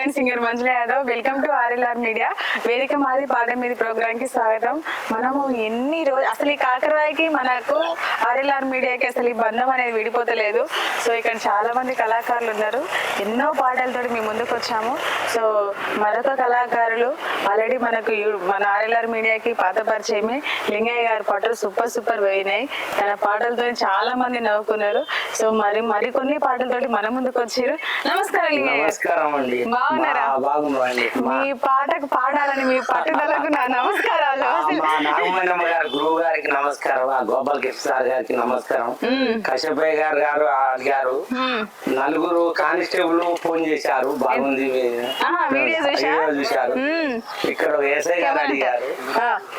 Weekend singer Manjula Yadav. Welcome to RLR media వేదిక మాది పాట మీది ప్రోగ్రామ్కి స్వాగతం. మనము ఎన్ని రోజు అసలు ఈ కాకరవాయికి మనకు ఆర్ఎల్ఆర్ మీడియాకి అసలు ఈ బంధం అనేది విడిపోతలేదు. సో ఇక్కడ చాలా మంది కళాకారులు ఉన్నారు. ఎన్నో పాటలతో మీ ముందుకు వచ్చాము. సో మరొక కళాకారులు ఆల్రెడీ మనకు మన ఆర్ఎల్ఆర్ మీడియాకి పాత పరిచయమే. లింగయ్య గారి పాటలు సూపర్ సూపర్ పోయినాయి. తన పాటలతో చాలా మంది నవ్వుకున్నారు. సో మరి మరికొన్ని పాటలతోటి మన ముందుకు వచ్చారు. నమస్కారం లింగయ్య. నమస్కారం అండి. బాగున్నారా? మా- బాగున్నామండి. మా పాటకు పాడాలని మీ పట్టుదలకు నా నమస్కారాలు. మా నాగమణమ్మ గారు గురువు గారికి నమస్కారం ఆ గోపాల్ కృష్ణ సార్ గారికి నమస్కారం. కశ్యపయ్య గారు గారు అడిగారు మ్మ్. నలుగురు కానిస్టేబుల్ ఫోన్ చేశారు బాగుంది వీడియో చూశారు. ఇక్కడ ఏసఐ గారు అడిగారు.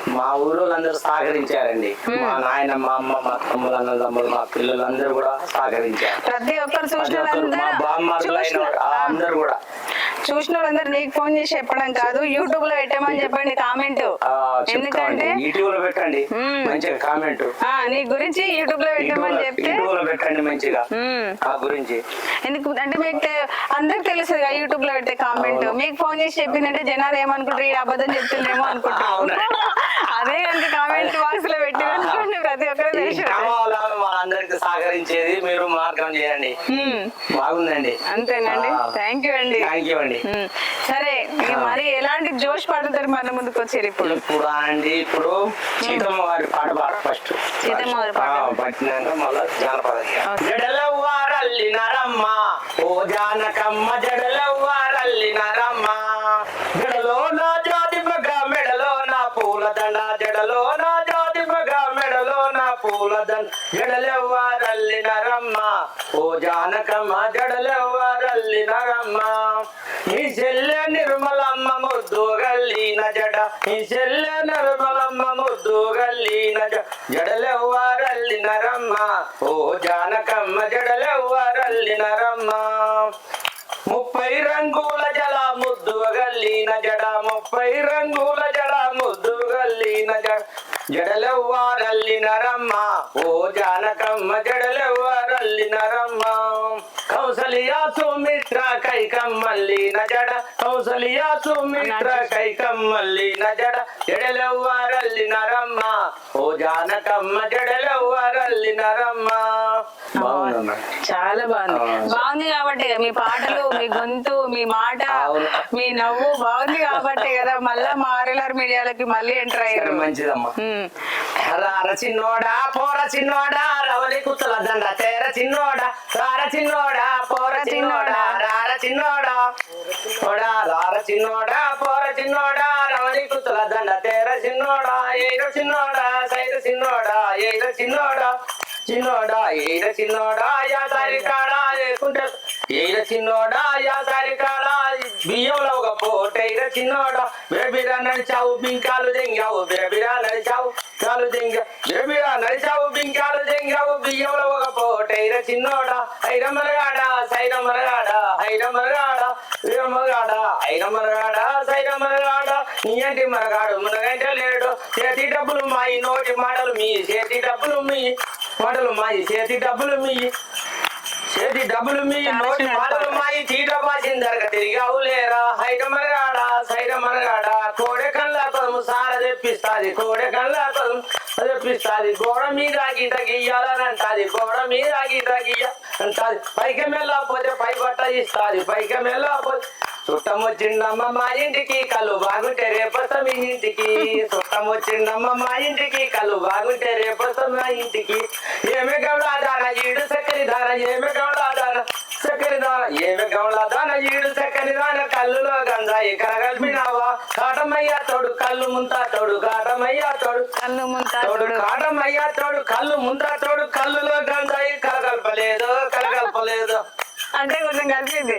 మా ఊళ్ళో అందరూ సహకరించారండి మా నాయన మా అమ్మ మా తమ్ముడు అన్న తమ్ముడు మా పిల్లలందరూ కూడా సహకరించారు. ప్రతి ఒక్కరు మా అందరూ కూడా. చూసిన వాళ్ళందరూ నీకు ఫోన్ చేసి చెప్పడం కాదు యూట్యూబ్లో పెట్టమని చెప్పండి కామెంట్. ఎందుకంటే చెప్తామండి యూట్యూబ్లో పెట్టండి. మంచిగా కామెంట్. నీ గురించి యూట్యూబ్లో పెట్టమని చెప్తే యూట్యూబ్లో పెట్టండి మంచిగా. ఆ గురించి. ఎందుకు అంటే మీకు అందరికి తెలుసు యూట్యూబ్లో పెట్టే కామెంట్. మీకు ఫోన్ చేసి చెప్పిందంటే జనాలు ఏమనుకుంటారు? ఈ అబద్ధం చెప్తుండేమో అనుకుంటారు. అదే కనుక కామెంట్ బాక్స్లో పెట్టి అనుకోండి ప్రతి ఒక్కరు తెలిసి వాళ్ళందరికీ సహకరించేది మీరు మార్గం చేయండి. బాగుందండి. అంతేనండి. థ్యాంక్ యూ అండి. థ్యాంక్ యూ అండి. ఉమ్. సరే మీరు ఎలాంటి జోష్ పాటలతో మన ముందుకు వచ్చారు ఇప్పుడు? ఇప్పుడు అండి ఇప్పుడు సీతమ్మ వారి పాట పాడ ఫస్ట్. సీతమ్మ వారి పాట. పట్టినాక మళ్ళా జానపద ఓకే. జడలవ్వారల్లి నరమ్మ ఓ జానకమ్మ జడలవ్వారల్లి నరమ్మ జడలో నా జాతి మగ మెడలో నా పూల దండ. జడలో నా జాతి మగ మెడలో నా పూల దండ. జడలెవ్వారల్లి నరమ్మ ఓ జానకమ్మ జడలెవ్వారల్లి ఈ చెల్లె నిర్మలమ్మ ముద్దు గల్లిన జడలెవ్వారల్లి నరమ్మ. ఓ జానకమ్మ జడలెవ్వారల్లి నరమ్మ. ముప్పై రంగుల జల ముద్దు గల్లిన జడ ముప్పై రంగుల జడ ముద్దు గల్లిన జడ. జడలెవ్వారల్లి నరమ్మ ఓ జానకమ్మ జడలెవ్వారల్లి నరమ్మ. కౌసల్య సుమిత్ర కైకమ్మల్లి నజడ. కౌసల్య సుమిత్ర కైకమ్మల్లి నజడ. జడలెవ్వారల్లి నరమ్మ. ఓ జానకమ్మ జడలెవ్వారల్లి నరమ్మ. బాగుందమ్మా. చాలా బాగుంది. బాగుంది కాబట్టి మీ పాటలు మీ గొంతు మీ మాట. మీ నవ్వు బాగుంది కాబట్టి కదా మళ్ళా మా ఆర్ఎల్ఆర్ మీడియాలకి మళ్ళీ ఎంటర్ అయ్యారు. మంచిదమ్మా. చిన్నోడా పోర చిన్నోడా రవలి కుతుల దండ తేర చిన్నోడా రార చిన్నోడా పోర చిన్నోడా రార చిన్నోడా. ఓడా రార చిన్నోడా పోర చిన్నోడా రవలి కుతుల దండ తేర చిన్నోడా ఏడు చిన్నోడా సైడు చిన్నోడా ఏడు చిన్నోడా. చిన్నోడా ఏడు చిన్నోడా యా సారి కాడా లేకుంటే ఏడ చిన్నోడా యా సారి కాడా. బియ్యంలో ఒక పోటైర చిన్నోడా. బిరబిరా నడిచావు బింకాలు దెంగావు బిరబిరా నడిచావు కాలు దెంగ బిరబిరా నడిచావు బింకాలు జింగావు బియ్యంలో ఒక పోటైర చిన్నోడా. ఐరమరగాడా సైరమరగాడా ఐరమరగాడా వీరమరగాడా ఐరమరగాడా సైరమరగాడా నీ ఏంటి మరగాడు మునగంటే లేడు. చేతి డబ్బులు మాయి నోటి మాటలు మీ. చేతి డబ్బులు మీ. మాటలు మాయి చేతి డబ్బులు మీ. చేతి డబ్బులు మీ నోటి మాటలు మాయి. తీట బాసిందరగ తిరిగావు లేరా? హైట మరగాడా సైర మరగాడా. కోడె కళ్ళ కొదము సార తెప్పిస్తాది. కోడె కళ్ళ అదే తెప్పిస్తాది గోడ మీద గీత గీయాలనంటాది గోడ మీద గీత గీయ అంటాది. పైకి మెల్లపోతే పై బట్ట ఇస్తాది పైకి మెల్లపోతే చుట్టం వచ్చిండమ్మ మా ఇంటికి కళ్ళు బాగుంటే రేపొస్తాం మీ ఇంటికి. చుట్టం వచ్చిండమ్మ మా ఇంటికి కళ్ళు బాగుంటే రేపొస్తాం మా ఇంటికి. ఏమి గౌడ దాన ఈడు సక్కరి దాన ఏమి గౌడ దాన చక్కరి దాన ఏమి గౌడా దాన ఈడు చక్కరి దాన కళ్ళులో గంజాయి కరగల్పినావా కాటమయ్య తోడు కళ్ళు ముంతా తోడు కాటమయ్య తోడు కళ్ళు ముంతా తోడు. కాటమయ్య తోడు కళ్ళు ముంతా తోడు కళ్ళులో గంజాయి కలగల్పలేదు కలగల్పలేదు అంటే కొంచెం కలిసింది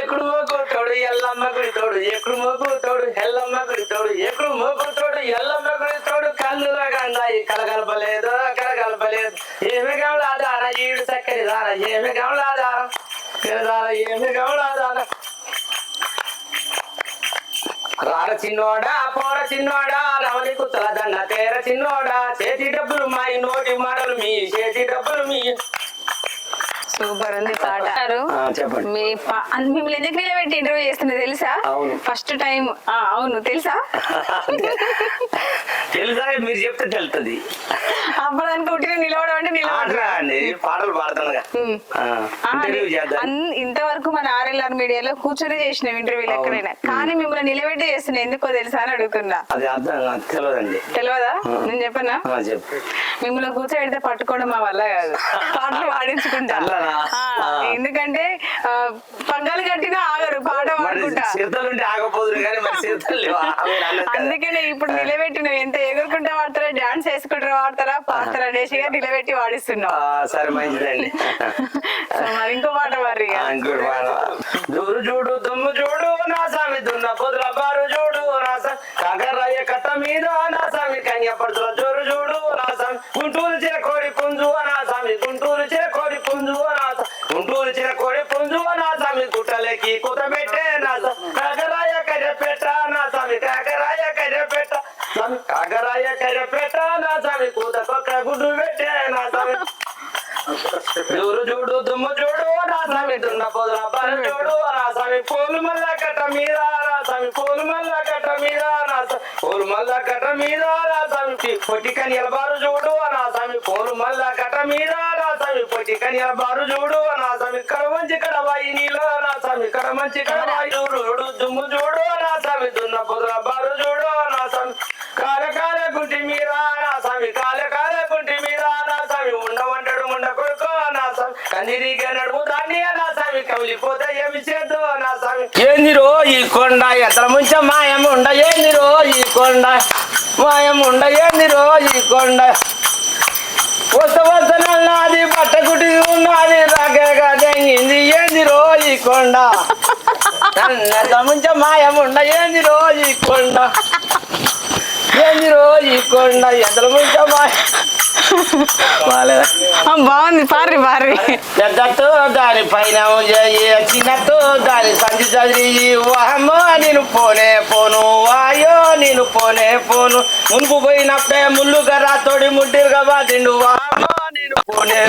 ఎప్పుడు మోకు తోడు ఎల్లమ్మ గుడి తోడు ఎప్పుడు మోకు తోడు ఎల్లమ్మ గుడి తోడు ఎప్పుడు మోకు తోడు ఎల్లమ్మ గుడి తోడు కళ్ళులో గండాయి కలగలపలేదు కలగలపలేదు ఏమి గమలాదార ఈడు చక్కని దార ఏమి గమలాదార దార ఏమి గమలాదార రార చిన్నోడా పోర చిన్నోడా రవలి కుత్తల దండ తేర చిన్నోడా. చేతి డబ్బులు మాయి నోటి మాటలు మీ చేతి డబ్బులు మీ. సూపర్ ఉంది పాట. మీ మిమ్మల్ని ఎందుకు నిలబెట్టి ఇంటర్వ్యూ చేస్తున్నా తెలుసా. ఫస్ట్ టైం అవును తెలుసా? తెలుసా? మీరు చెప్తే తెలుస్తుంది అప్పుడు అనుకుంటే నిలవడం అంటే పాటలు ఇంటర్వ్యూ ఇంతవరకు మన ఆర్ఎల్ఆర్ మీడియాలో కూర్చొని చేసిన ఇంటర్వ్యూలు ఎక్కడైనా కానీ మిమ్మల్ని నిలబెట్టి చేస్తున్నా ఎందుకో తెలుసా అని అడుగుతున్నా. అది అర్థం నాకు తెలియదండి తెలియదా నేను చెప్పనా? మిమ్మల్ని కూర్చోబెడితే పట్టుకోవడం మా వల్ల కాదు. పాటలు పాడించుకుంటా. ఎందుకంటే ఆ, పగ్గాలు కట్టినా ఆగరు పాట పాడుకుంటా. అందుకనే ఇప్పుడు నిలబెట్టి నువ్వు ఎంత ఎగురుకుంటా వాడతారా డాన్స్ వేసుకుంటారా వాడతారా పాడతారా అనేసిగా నిలబెట్టి వాడిస్తున్నావు ఆ, సరే మంచిదండి. మరి ఇంకో పాట మరి. దూరు చూడు దుమ్ము చూడు నా సామి దున్న పొదుల బారు చూడు నా సామి కట్ట మీద నా సామి కన్యపడుతుల జోరు చూడు నా సామి గుంటూరు నా స్వామి దున్న పొదల పని చూడు నా స్వామి పూలు మల్ల కట్ట మీద నా స్వామి పూలు మల్ల కట్ట మీద నా పూలు మల్ల కట్ట మీద నా స్వామి పొట్టి కనియల బారు చూడు. నా స్వామి పూలు మల్ల కట్ట మీద నా స్వామి పొట్టి కనియల బారు చూడు. నా స్వామి కడ మంచి కడవాయి నీలో నా స్వామి కడ మంచి కడవాయి చూడు. దుమ్ము చూడు. ఏందిరో ఈ కొండ? ఎత్తల ముంచ మాయం ఉండ ఏందిరో ఈ కొండ? మాయం ఉండ ఏందిరో ఈ కొండ? వస్త వస్తనన్నది బట్ట ఉన్నది రాకేగా తెంగింది ఏందిరో ఈ కొండ? ఎత్తల ముంచ మాయం ఉండ ఏందిరో ఈ కొండ? ఏందిరో ఈ కొండ? ఎత్తల ముంచ మాయం బాలేదా బాగుంది పారి పారి పెద్దతో దాని పైన చిన్నతో దాని సంచి చదివి వాహమ్మో నేను పోనే పోను వాయో నేను పోనే పోను. మునుపు పోయినప్పుడే ముళ్ళు గర్రా తోడి ముడ్డిరుగా బాధిండు వాహమ్మో నేను పోనే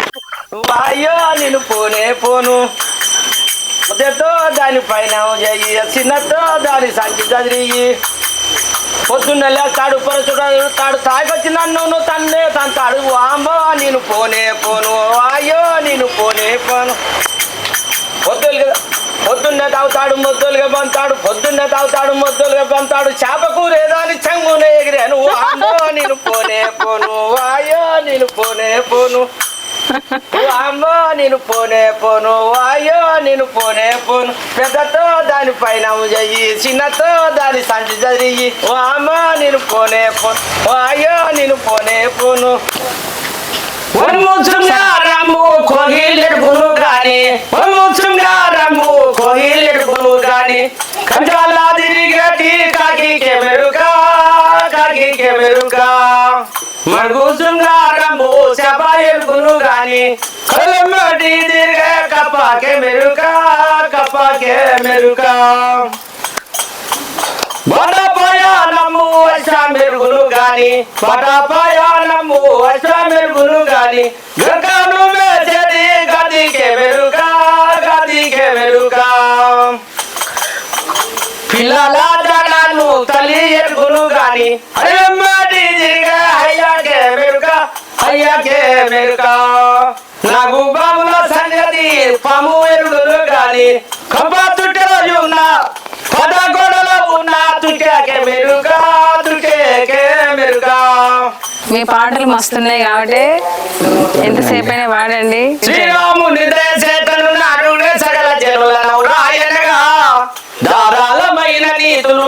వాయో నేను పోనే పోను. పెద్దతో దాని పైన చిన్నతో దాని సంచి చదివి పొద్దున్న లేస్తాడు పరచుడు తాడు తాగొచ్చి నన్ను నువ్వు తన తాడు వామ్మో నేను పోనే పోను. అయ్యో నేను పోనే పోను. పొద్దులుగా పొద్దున్నే తాగుతాడు మొద్దులుగా పంతాడు పొద్దున్నే తాగుతాడు మొద్దులుగా పంతాడు చేప కూరేదాని చెంగునే ఎగిరాను. వామ్మో నేను పోనే పోను. అయ్యో నేను పోనే పోను. అమ్మో నేను పోనే పోను. అయ్యో నేను పోనే పోను. పెద్దతో దాని పైన చెయ్యి చిన్నతో దాని సంచి జరిగి. ఓ అమ్మో నేను పోనే పోను. అయ్యో నేను పోనే పోను. రాము కోగిలెడుకును గాని. రమ్ము కోగిలెడుకును గాని. కంచాల తిరిగటి కాకి కెమెరుగా కాకి కెమెరుగా మడుగు శృంగారము గాని కలమ్మటి తిరిగ కప్పకే మెరుగా కప్పకే మెరుగా బడపయానము అశ మెరుగును గాని బడపయానము అశ మెరుగును గాని గంగను వేసేది గదికే మెరుగా గదికే మెరుగా పిల్లల జడను తల్లి ఎరుగును గాని అయ్యమ్మటి మెరుగా నాకు బాబుల సంగతి పాము ఎరుగును గాని కంప చుట్టలో ఉన్న పద గోడలో ఉన్న మెరుగా మీ పాటలు మస్తున్నాయి కాబట్టి ఎంతసేపు అయినా వాడండి. శ్రీరాముని చేతను నారుడే సకల జనులను రాయనగా ధారాళమైన నీతులు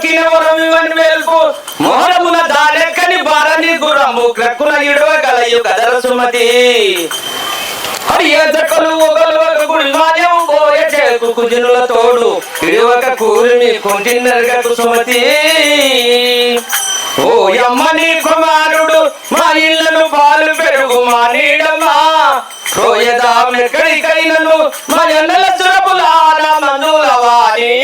మొక్కిన వరం ఇవని మేల్పు మొహరమున దాలెక్కని బారని గురము క్రక్కున ఇడవ గలయు కదర సుమతి అయ్యకలు ఒకలు ఒక గుడి చేకు కుజనుల తోడు. ఇడివక కూరిమి కొంటిన్నరగకు సుమతి. ఓ యమ్మని కుమారుడు మా ఇళ్ళను పాలు పెరుగు మా నీడమ్మా. రోయదాం ఎక్కడికైనను మా ఎన్నెల చురపులాల మందులవాణి